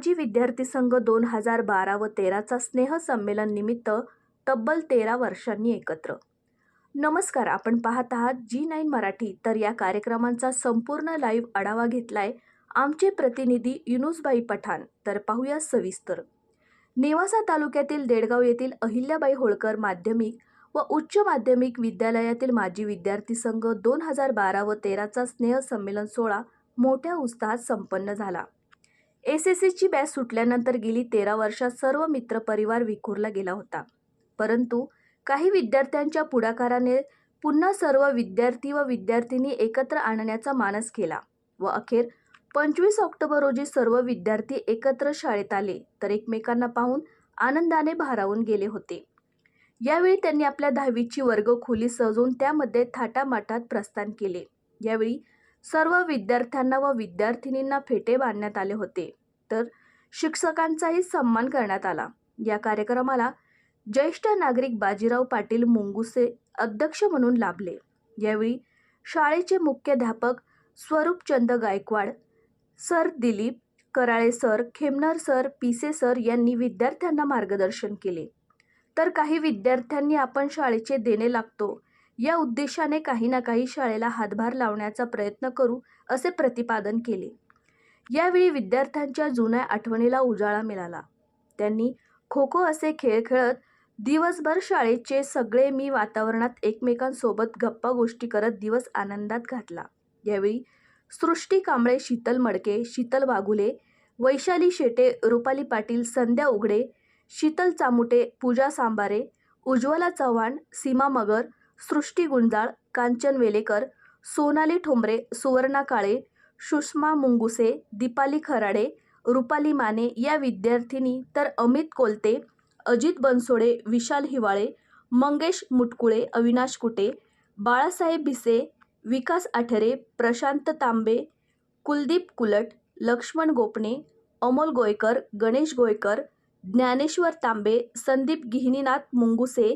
माजी विद्यार्थी संघ दोन हजार बारा व तेराचा स्नेह संमेलन निमित्त तब्बल तेरा वर्षांनी एकत्र. नमस्कार आपण पाहत आहात जी नाईन मराठी. तर या कार्यक्रमांचा संपूर्ण लाईव्ह आढावा घेतलाय आमचे प्रतिनिधी युनुसबाई पठाण. तर पाहूया सविस्तर. नेवासा तालुक्यातील देडगाव येथील अहिल्याबाई होळकर माध्यमिक व उच्च माध्यमिक विद्यालयातील माजी विद्यार्थी संघ दोन हजार बारा व तेराचा स्नेह संमेलन सोहळा मोठ्या उत्साहात संपन्न झाला. एस एस सीची बॅच सुटल्यानंतर गेली तेरा वर्षात सर्व मित्रपरिवार विखुरला गेला होता. परंतु काही विद्यार्थ्यांच्या पुढाकाराने पुन्हा सर्व विद्यार्थी व विद्यार्थिनी एकत्र आणण्याचा मानस केला व अखेर पंचवीस ऑक्टोबर रोजी सर्व विद्यार्थी एकत्र शाळेत आले तर एकमेकांना पाहून आनंदाने भारावून गेले होते. यावेळी त्यांनी आपल्या दहावीची वर्ग खोली सजवून त्यामध्ये थाटामाटात प्रस्थान केले. यावेळी सर्व विद्यार्थ्यांना व विद्यार्थिनींना फेटे बांधण्यात आले होते. तर शिक्षकांचाही सन्मान करण्यात आला. या कार्यक्रमाला ज्येष्ठ नागरिक बाजीराव पाटील मुंगुसे अध्यक्ष म्हणून लाभले. यावेळी शाळेचे मुख्याध्यापक Swarupchand Gaikwad sir Dilip Karale sir Khemnar sir Pise sir यांनी विद्यार्थ्यांना मार्गदर्शन केले. तर काही विद्यार्थ्यांनी आपण शाळेचे देणे लागतो या उद्देशाने काही ना काही शाळेला हातभार लावण्याचा प्रयत्न करू असे प्रतिपादन केले. यावेळी विद्यार्थ्यांच्या जुन्या आठवणीला उजाळा मिळाला. त्यांनी खो खो असे खेळ खेळत दिवसभर शाळेचे सगळे मी वातावरणात एकमेकांसोबत गप्पा गोष्टी करत दिवस आनंदात घातला. यावेळी सृष्टी कांबळे शीतल मडके शीतल वाघुले वैशाली शेटे रुपाली पाटील संध्या उघडे शीतल चामुटे पूजा सांबारे उज्ज्वला चव्हाण सीमा मगर सृष्टी गुंजाळ कांचन वेलेकर सोनाली ठोंबरे सुवर्णा काळे सुषमा मुंगुसे दीपाली खराडे रुपाली माने या विद्यार्थिनी तर अमित कोलते अजित बनसोडे विशाल हिवाळे मंगेश मुटकुळे अविनाश कुटे बाळासाहेब भिसे विकास आठरे प्रशांत तांबे कुलदीप कुलट लक्ष्मण गोपणे अमोल गोयकर गणेश गोयकर ज्ञानेश्वर तांबे संदीप गिहिनीनाथ मुंगुसे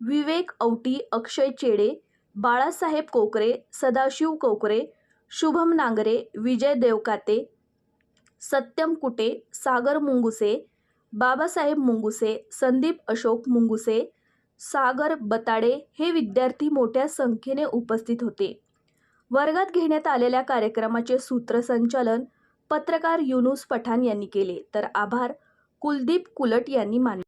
विवेक औटी अक्षय चेडे बाळासाहेब कोकरे सदाशिव कोकरे शुभम नांगरे विजय देवकाते सत्यम कुटे सागर मुंगुसे बाबासाहेब मुंगुसे संदीप अशोक मुंगुसे सागर बताडे हे विद्यार्थी मोठ्या संख्येने उपस्थित होते. वर्गात घेण्यात आलेल्या कार्यक्रमाचे सूत्रसंचालन पत्रकार युनुस पठाण यांनी केले. तर आभार कुलदीप कुलट यांनी मानले.